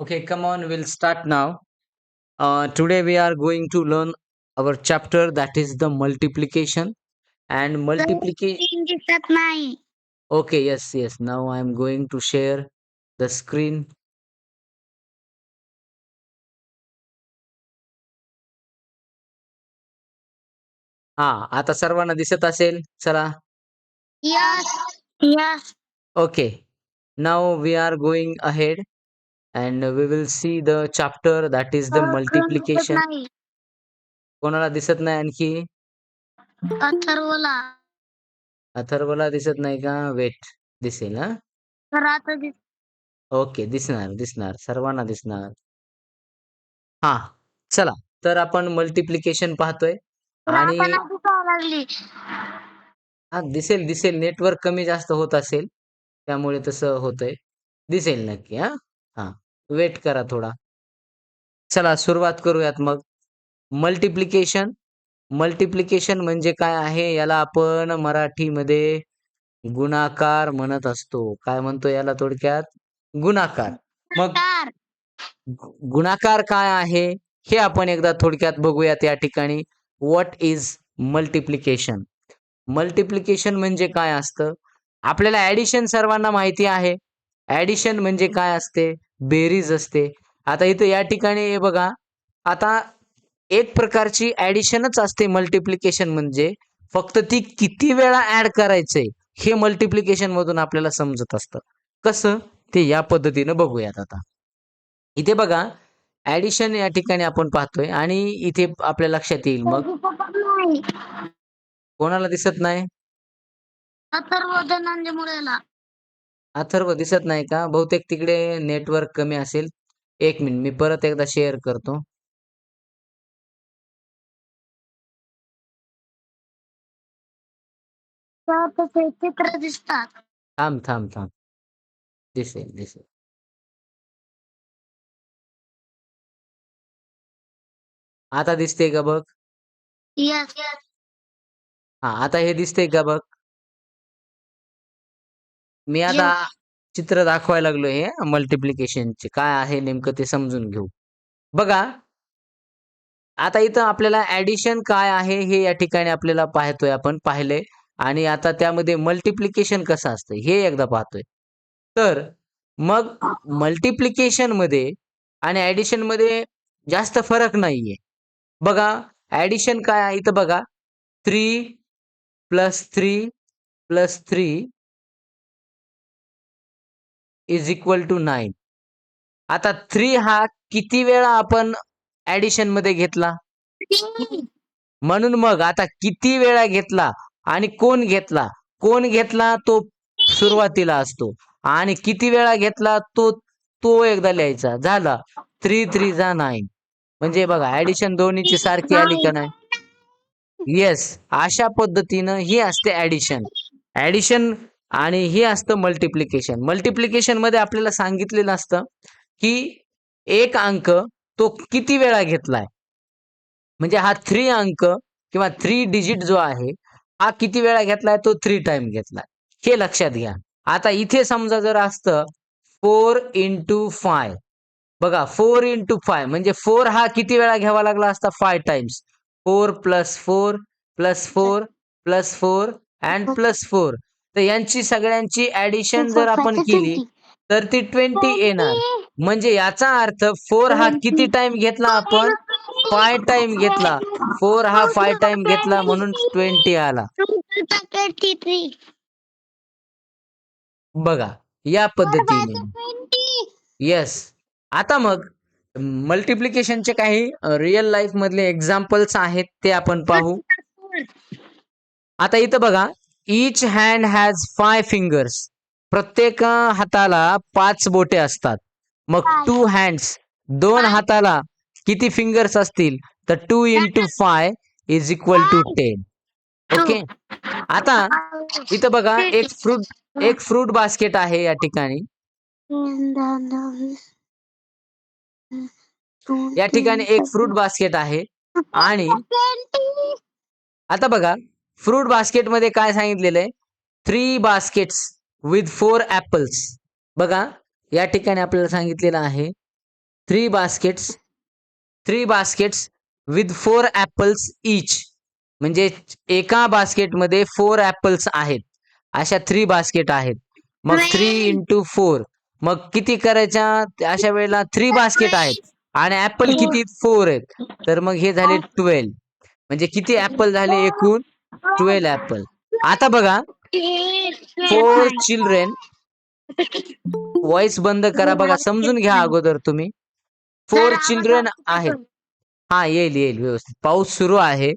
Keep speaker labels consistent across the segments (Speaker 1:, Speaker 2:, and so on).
Speaker 1: Okay, come on, we'll start now. Uh, today we are going to learn our chapter that is the multiplication and multiplication.
Speaker 2: Screen दिसत नाही
Speaker 1: Okay, yes, yes. Now I am going to share the screen. हा आता सर्वांना दिसत असेल चला
Speaker 2: yes yes
Speaker 1: okay now we are going ahead and we will see the chapter that is the multiplication.
Speaker 2: नाही.
Speaker 1: कोणाला दिसत नाही आणखी?
Speaker 2: अथर्वला.
Speaker 1: अथर्वला दिसत नाही का? वेट दिसेल हा?
Speaker 2: तर आता दिस.
Speaker 1: ओके दिसणार दिसणार. सर्वांना दिसणार. हा चला. तर आपण मल्टिप्लिकेशन पाहतोय. आणि
Speaker 2: लागली.
Speaker 1: हा दिसेल दिसेल. नेटवर्क कमी जास्त होत असेल. त्यामुळे तसं होतंय. दिसेल नक्की हा? हा. वेट करा थोडा. चला सुरुवात करूयात मग. मल्टिप्लिकेशन मल्टिप्लिकेशन म्हणजे काय आहे याला आपण मराठीमध्ये गुणाकार म्हणत असतो. काय म्हणतो याला थोडक्यात? गुणाकार. मग गुणाकार. काय आहे? हे आपण एकदा थोडक्यात बघूयात या ठिकाणी. व्हॉट इज मल्टिप्लिकेशन मल्टिप्लिकेशन म्हणजे काय असतं? आपल्याला ऍडिशन सर्वांना माहिती आहे. ऍडिशन म्हणजे काय असते? बेरीज असते. आता इथं या ठिकाणी हे बघा. आता एक प्रकारची ऍडिशनच असते मल्टिप्लिकेशन म्हणजे. फक्त ती किती वेळा ऍड करायचंय हे मल्टिप्लिकेशन मधून आपल्याला समजत असतं. कसं? ते या पद्धतीनं बघूयात आता. इथे बघा ऍडिशन या ठिकाणी आपण पाहतोय आणि इथे आपल्या लक्षात येईल मग. कोणाला दिसत नाही?
Speaker 2: अथर्व
Speaker 1: दिसत नाही का? बहुतेक तिकडे नेटवर्क कमी असेल. एक मिनिट मी परत एकदा शेअर करतो.
Speaker 2: चित्र दिसतात
Speaker 1: थांब थांब थांब. दिसेल दिसेल. आता दिसते का बघ? हा आता हे दिसते का बघ? मी आता चित्र दाखवायला लागलो हे मल्टिप्लिकेशनचे काय आहे नेमकं ते समजून घेऊ. बघा. आता इथं आपल्याला ऍडिशन काय आहे हे या ठिकाणी आपल्याला पाहतोय आपण पाहिले आणि आता त्यामध्ये मल्टिप्लिकेशन कसं असतं हे एकदा पाहतोय. तर मग मल्टिप्लिकेशनमध्ये आणि ऍडिशनमध्ये जास्त फरक नाहीये. बघा ऍडिशन काय आहे इथं बघा. Three plus three plus three is equal to nine आता थ्री हा किती वेळा आपण ऍडिशनमध्ये घेतला? म्हणून मग आता किती वेळा घेतला आणि कोण घेतला? कोण घेतला? तो सुरुवातीला असतो. आणि किती वेळा घेतला? तो तो एकदा लिहायचा. झाला. थ्री थ्री जा नाईन म्हणजे बघा ऍडिशन दोन्हीची सारखी आली का नाही? येस अशा पद्धतीनं ही असते ऍडिशन ऍडिशन आणि हे असतं मल्टिप्लिकेशन मल्टिप्लिकेशनमध्ये आपल्याला सांगितलेलं असतं की एक अंक तो किती वेळा घेतलाय? म्हणजे हा थ्री अंक किंवा थ्री डिजिट जो आहे हा किती वेळा घेतलाय? तो थ्री टाइम घेतलाय. हे लक्षात घ्या. आता इथे समजा जर असतं फोर इंटू फाय बघा फोर इंटू फाय म्हणजे फोर हा किती वेळा घ्यावा लागला असता? Five times four plus four plus four plus four and plus four तर यांची सगळ्यांची ऍडिशन जर आपण केली तर ती ट्वेंटी येणार. म्हणजे याचा अर्थ फोर हा किती टाइम घेतला आपण? फाय टाइम घेतला. फोर हा फाय टाइम घेतला म्हणून ट्वेंटी आला. बघा या पद्धतीने. येस आता मग मल्टिप्लिकेशनचे काही रिअल लाईफ मधले एक्झाम्पल्स आहेत ते आपण पाहू. आता इथं बघा each hand has five fingers प्रत्येक हाताला पाच बोटे असतात. मग. टू हँड्स दोन. हाताला किती फिंगर्स असतील? तर two into five is equal to ten okay आता इथं बघा एक फ्रूट एक फ्रूट बास्केट आहे या ठिकाणी. या ठिकाणी एक फ्रूट बास्केट आहे. आणि आता बघा फ्रूट बास्केटमध्ये काय सांगितलेलं आहे? Three baskets with four apples बघा या ठिकाणी आपल्याला सांगितलेलं आहे. Three baskets three baskets with four apples each म्हणजे एका बास्केटमध्ये फोर ऍपल्स आहेत. अशा थ्री बास्केट आहेत. मग थ्री इंटू फोर मग किती करायच्या? अशा वेळेला थ्री बास्केट आहेत. आणि ऍपल किती? फोर आहेत. तर मग हे झाले ट्वेल्व म्हणजे किती ऍपल झाले एकूण? ट्वेल्व ऍपल आता बघा फोर चिल्ड्रेन व्हॉइस बंद करा बघा समजून घ्या अगोदर तुम्ही. फोर चिल्ड्रन आहेत. हा येईल येईल व्यवस्थित. पाऊस सुरू आहे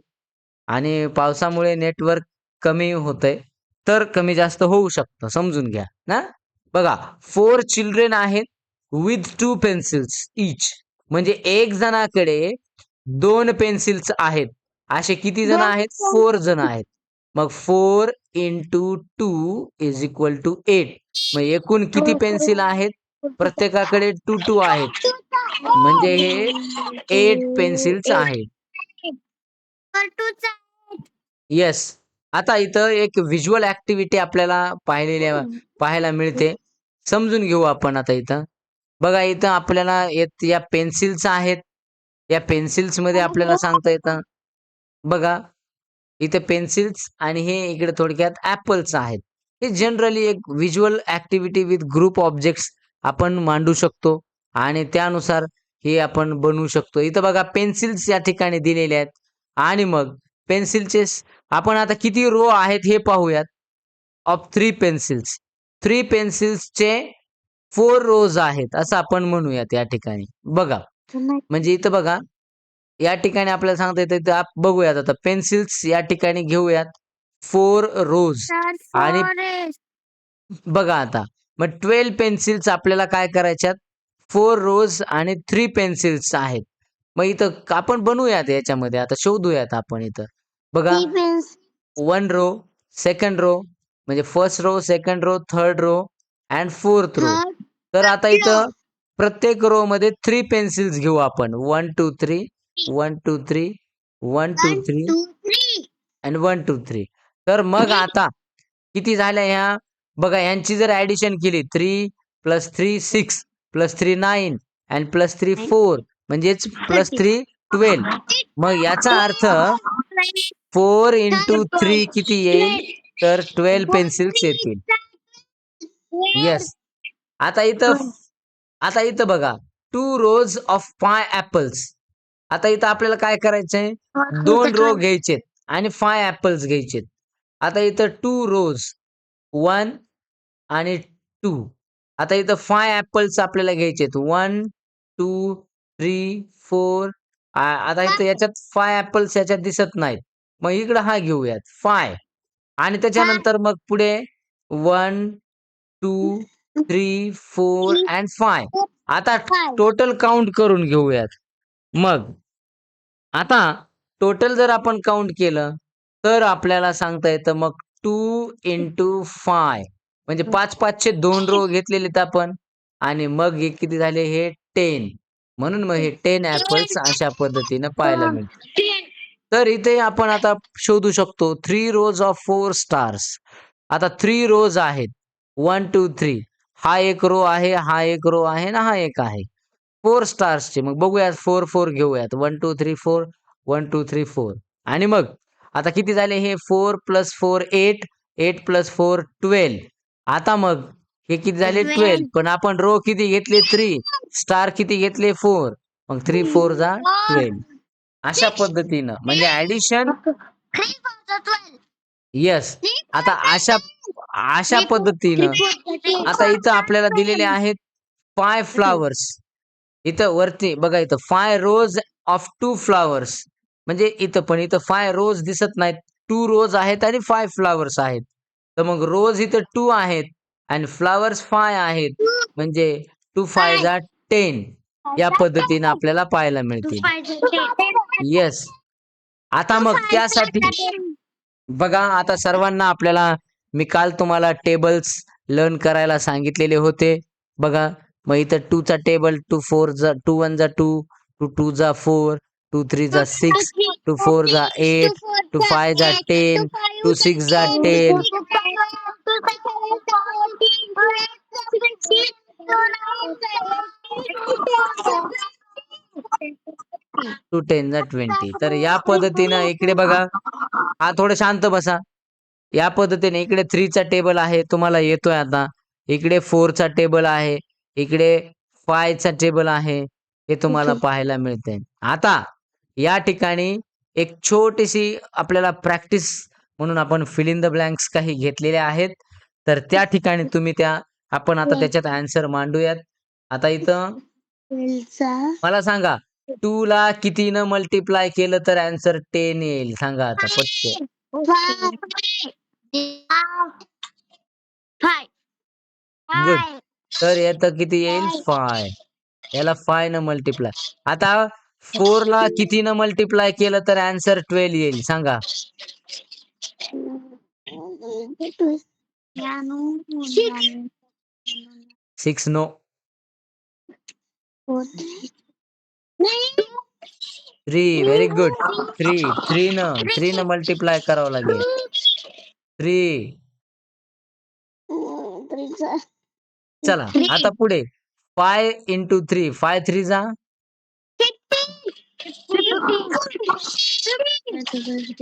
Speaker 1: आणि पावसामुळे नेटवर्क कमी होतंय. तर कमी जास्त होऊ शकतं समजून घ्या ना? बघा फोर चिल्ड्रेन आहेत विथ टू पेन्सिल्स इच म्हणजे एक जणाकडे दोन पेन्सिल्स आहेत. असे किती जण आहेत? फोर जण आहेत. मग four into two is equal to eight मग एकूण किती पेन्सिल आहेत? प्रत्येकाकडे टू टू आहेत. म्हणजे हे एट पेन्सिल्स आहेत. येस आता इथं एक व्हिज्युअल ऍक्टिव्हिटी आपल्याला पाहिलेल्या पाहायला मिळते. समजून घेऊ आपण आता इथं. बघा इथं आपल्याला या पेन्सिल्स आहेत. या पेन्सिल्समध्ये आपल्याला सांगता येतं. बघा इथे पेन्सिल्स आणि हे इकडे थोडक्यात ऍपल्स आहेत. हे जनरली एक visual activity with group objects आपण मांडू शकतो आणि त्यानुसार हे आपण बनवू शकतो. इथं बघा पेन्सिल्स या ठिकाणी दिलेले आहेत. आणि मग पेन्सिलचे आपण आता किती रो आहेत हे पाहूयात. ऑफ थ्री पेन्सिल्स थ्री पेन्सिल्सचे फोर रोज आहेत असं आपण म्हणूयात या ठिकाणी. बघा. म्हणजे इथं बघा या ठिकाणी आपल्याला सांगता येतं इथं आप- बघूयात आता. पेन्सिल्स या ठिकाणी घेऊयात. फोर रोज आणि- बघा आता. मग ट्वेल्व पेन्सिल्स आपल्याला काय करायच्यात? फोर रोज आणि थ्री पेन्सिल्स आहेत. मग इथं आपण बनवूयात याच्यामध्ये. आता शोधूयात आपण इथं. बघा. वन रो सेकंड रो म्हणजे first row second row third row and fourth row तर आता इथं प्रत्येक रो मध्ये थ्री पेन्सिल्स घेऊ आपण. One two three one two three one two three and one two three तर मग आता किती झाल्या ह्या? बघा यांची जर ऍडिशन केली three plus three six plus three nine and plus three four म्हणजेच प्लस थ्री ट्वेल्व मग याचा अर्थ फोर इंटू थ्री किती येईल? तर ट्वेल्व पेन्सिल्स येतील. येस आता इथं आता इथं बघा. Two rows of five apples आता इथं आपल्याला काय करायचंय? दोन रो घ्यायचेत आणि फाय ऍपल्स घ्यायचेत. आता इथं टू रोज वन आणि टू आता इथं फाय ऍपल्स आपल्याला घ्यायचेत. वन टू थ्री फोर आता इथं याच्यात फाय ऍपल्स याच्यात दिसत नाहीत. मग इकडं हा घेऊयात. फाय आणि त्याच्यानंतर मग पुढे one two three four and five आता टोटल काउंट करून घेऊयात. मग आता टोटल जर आपण काउंट केलं तर आपल्याला सांगता येतं मग टू इंटू फाय म्हणजे पाच पाचशे दोन रो घेतलेले आहेत आपण आणि मग हे किती झाले? हे टेन म्हणून मग हे टेन ऍपल्स अशा पद्धतीनं पाहायला मिळते. तर इथे आपण आता शोधू शकतो three rows of four stars आता थ्री रोज आहेत. वन टू थ्री हा एक रो आहे हा एक रो आहे ना हा एक आहे. फोर स्टार्सचे. मग बघूयात फोर फोर घेऊयात. One two three four one two three four. आणि मग आता किती झाले हे? Four plus four eight eight plus four twelve. आता मग हे किती झाले? ट्वेल्व. पण आपण रो किती घेतले? थ्री. स्टार किती घेतले? फोर. मग थ्री फोर जा ट्वेल्व. अशा पद्धतीनं. म्हणजे ऍडिशन येस. आता अशा अशा पद्धतीनं आता इथं आपल्याला दिलेले आहेत फाय फ्लावर्स. इथं वरती बघा इथं five rows of two flowers म्हणजे इथं पण इथं फाय रोज दिसत नाहीत. टू रोज आहेत आणि फाय फ्लावर्स आहेत. तर मग रोज इथं टू आहेत आणि फ्लावर्स फाय आहेत. म्हणजे टू फाय जा टेन या पद्धतीनं आपल्याला पाहायला मिळतील. येस आता मग त्यासाठी बघा आता सर्वांना आपल्याला मी काल तुम्हाला टेबल्स लर्न करायला सांगितलेले होते. बघा मग इथं टू चा टेबल टू फोर जा टू वन जा टू टू टू जा फोर टू थ्री जा सिक्स टू फोर जा एट टू फाय जा टेन टू सिक्स जा टेन टू टेन जा ट्वेंटी तर या पद्धतीनं इकडे बघा. हा थोडं शांत बसा. या पद्धतीने इकडे थ्रीचा टेबल आहे तुम्हाला येतोय आता. इकडे फोरचा टेबल आहे. इकडे फायचा टेबल आहे हे तुम्हाला. पाहायला मिळते आता या ठिकाणी एक छोटीशी आपल्याला प्रॅक्टिस म्हणून आपण फिल इन द ब्लँक्स काही घेतलेल्या आहेत. तर त्या ठिकाणी तुम्ही त्या आपण आता. त्याच्यात आन्सर मांडूयात. आता इथं मला सांगा टू ला कितीनं मल्टिप्लाय केलं तर आन्सर टेन येईल? सांगा आता पटकन. Good. तर याचं किती येईल. फाय याला फाय न मल्टिप्लाय आता फोर ला कितीनं मल्टिप्लाय केलं तर आन्सर ट्वेल्व येईल सांगा. Six no three very good three three न. थ्री न मल्टिप्लाय करावं लागेल. थ्री चला. आता पुढे. Five into three five three जा.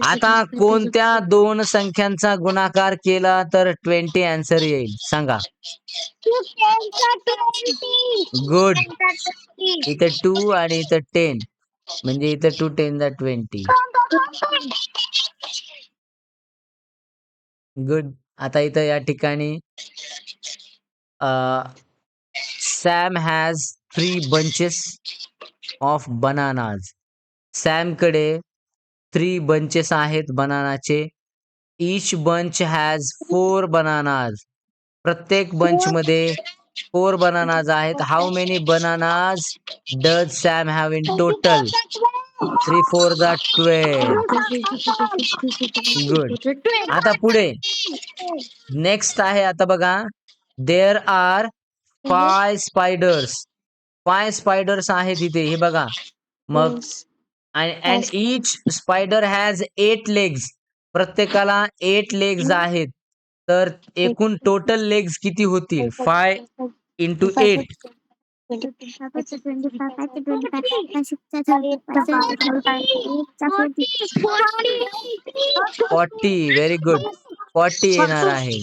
Speaker 1: आता कोणत्या दोन संख्यांचा गुणाकार केला तर ट्वेंटी आन्सर येईल? सांगा. गुड इथं टू आणि इथं टेन म्हणजे इथं टू टेन जा ट्वेंटी गुड आता इथं या ठिकाणी. Sam has three bunches of bananas सॅमकडे three bunches आहेत बनानाचे each bunch has four bananas प्रत्येक बंच मध्ये फोर बनानाज आहेत. How many bananas does Sam have in total three four the twelve आता पुढे. नेक्स्ट आहे आता बघा. There are five spiders five spiders आहेत इथे हे बघा. मग and each spider has eight legs प्रत्येकाला एट लेग्स आहेत. तर एकूण टोटल लेग्स किती होतील? Five into eight forty very good forty येणार आहे.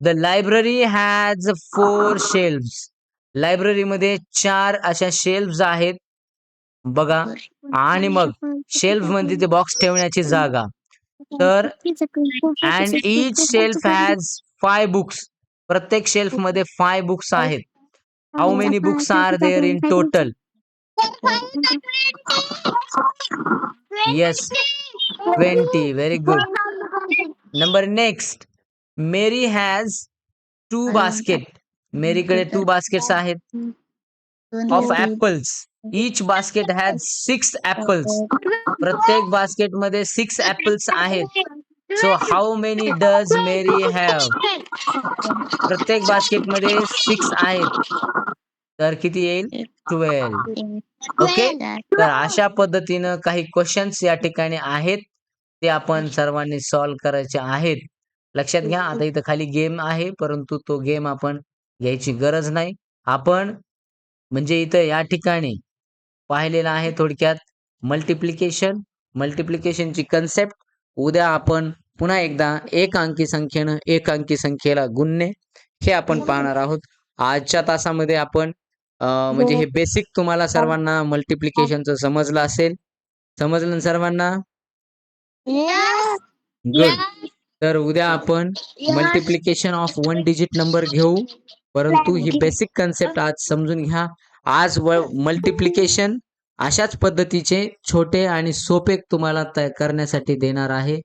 Speaker 1: The library has four shelves लायब्ररीमध्ये चार अशा शेल्फ्स आहेत. बघा. आणि मग शेल्फमध्ये ते बॉक्स ठेवण्याची जागा. तर and each shelf has five books प्रत्येक शेल्फमध्ये फाय बुक्स आहेत. How many books are there in total yes twenty very good number next Mary has two basket मेरीकडे two baskets आहेत. Of apples each basket has six apples प्रत्येक बास्केटमध्ये six apples आहेत. So how many does Mary have प्रत्येक बास्केटमध्ये six आहेत. तर किती येईल? ट्वेल्व ओके तर अशा पद्धतीनं काही क्वेश्चन्स या ठिकाणी आहेत. ते आपण सर्वांनी सॉल्व्ह करायचे आहेत. लक्षात घ्या आता इथं खाली गेम आहे परंतु तो गेम आपण घ्यायची गरज नाही. आपण म्हणजे इथं या ठिकाणी पाहिलेलं आहे थोडक्यात मल्टिप्लिकेशन मल्टिप्लिकेशनची कन्सेप्ट उद्या आपण पुन्हा एकदा एक अंकी संख्येनं एक अंकी संख्येला गुणणे हे आपण पाहणार आहोत. आजच्या तासामध्ये आपण म्हणजे हे बेसिक तुम्हाला सर्वांना मल्टिप्लिकेशनचं समजलं असेल. समजलं सर्वांना? गुड तर उद्या आपण multiplication of one digit number घेऊ. परंतु ही बेसिक कन्सेप्ट आज समजून घ्या. आज मल्टिप्लिकेशन अशाच पद्धतीचे छोटे आणि सोपे तुम्हाला करण्यासाठी देणार आहे.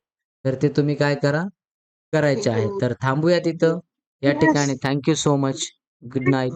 Speaker 1: तर ते तुम्ही काय करा? करायचे आहे. तर थांबूया तिथं. या ठिकाणी. Thank you so much
Speaker 2: good night